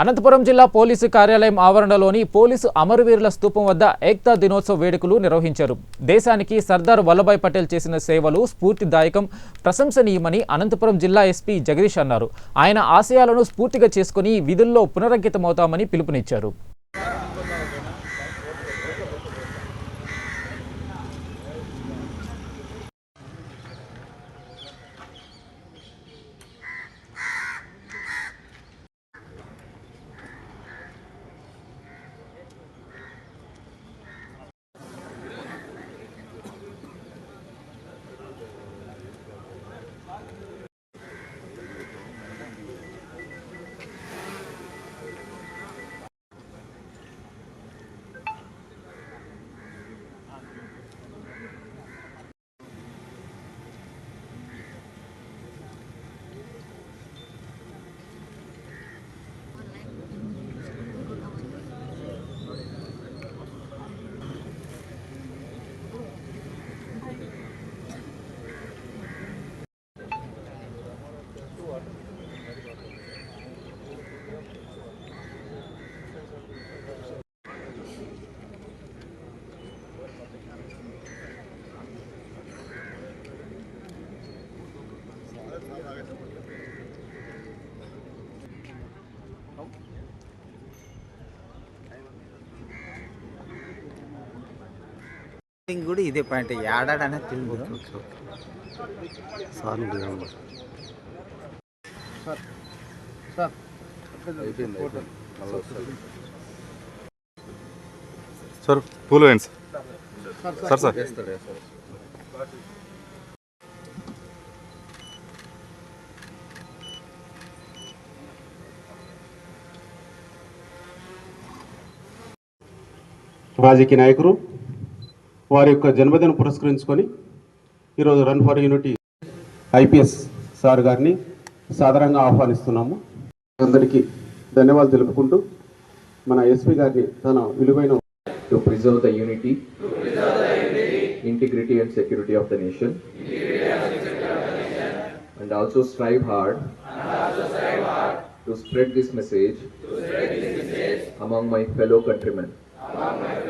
అనంతపురం జిల్లా పోలీసు కార్యాలయం ఆవరణలోని పోలీసు అమరవీరుల స్తూపం వద్ద ఏక్తా దినోత్సవ వేడుకలు నిర్వహించారు. దేశానికి సర్దార్ వల్లభాయ్ పటేల్ చేసిన సేవలు స్ఫూర్తిదాయకం ప్రశంసనీయమని అనంతపురం జిల్లా ఎస్పీ జగదీష్ అన్నారు. ఆయన ఆశయాలను స్ఫూర్తిగా చేసుకుని విధుల్లో పునరంకితమవుతామని పిలుపునిచ్చారు. కూడా ఇదే పాయింట్. ఏడాడనే తెలియదు. సార్ సార్ పూలు వేయండి సార్. Sir sir. రాజకీయ నాయకులు వారి యొక్క జన్మదినం పురస్కరించుకొని ఈరోజు run for unity IPS sir గారిని సాధారణంగా ఆహ్వానిస్తున్నాము అందరికీ ధన్యవాదాలు తెలుపుకుంటూ మన ఎస్పీ గారిని తన విలువైన unity integrity and security of the nation and also strive hard to spread this message among my fellow countrymen Amen.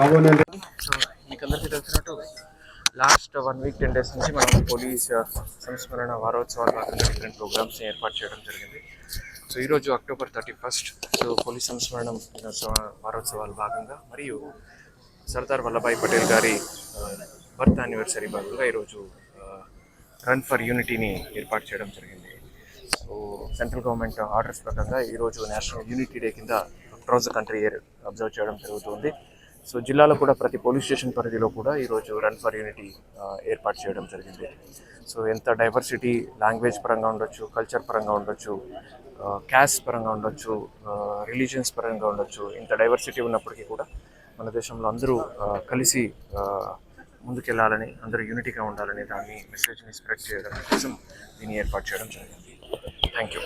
So మీకు తెలిసినట్టు last one week ten days నుంచి మనం పోలీస్ uh, సంస్మరణ వారోత్సవాలు భాగంగా డిఫరెంట్ ప్రోగ్రామ్స్ని ఏర్పాటు చేయడం జరిగింది. సో ఈరోజు October thirty first so police సంస్మరణం దినోత్సవ వారోత్సవాల భాగంగా మరియు సర్దార్ వల్లభాయ్ పటేల్ గారి uh, బర్త్ యానివర్సరీ భాగంగా ఈరోజు రన్ ఫర్ యూనిటీని ఏర్పాటు చేయడం జరిగింది. సో సెంట్రల్ గవర్నమెంట్ ఆర్డర్స్ ప్రకారంగా ఈరోజు నేషనల్ యూనిటీ డే కింద across the country year observe చేయడం జరుగుతుంది. సో జిల్లాలో కూడా ప్రతి పోలీస్ స్టేషన్ పరిధిలో కూడా ఈరోజు రన్ ఫర్ యూనిటీ ఏర్పాటు చేయడం జరిగింది. సో ఎంత డైవర్సిటీ లాంగ్వేజ్ పరంగా ఉండొచ్చు కల్చర్ పరంగా ఉండొచ్చు క్యాస్ట్ పరంగా ఉండొచ్చు రిలీజియన్స్ పరంగా ఉండొచ్చు ఇంత డైవర్సిటీ ఉన్నప్పటికీ కూడా మన దేశంలో అందరూ కలిసి ముందుకెళ్ళాలని అందరూ యూనిటీగా ఉండాలని దాన్ని మెసేజ్ని స్ప్రెడ్ చేయడం కోసం దీన్ని ఏర్పాటు చేయడం జరిగింది. Thank you.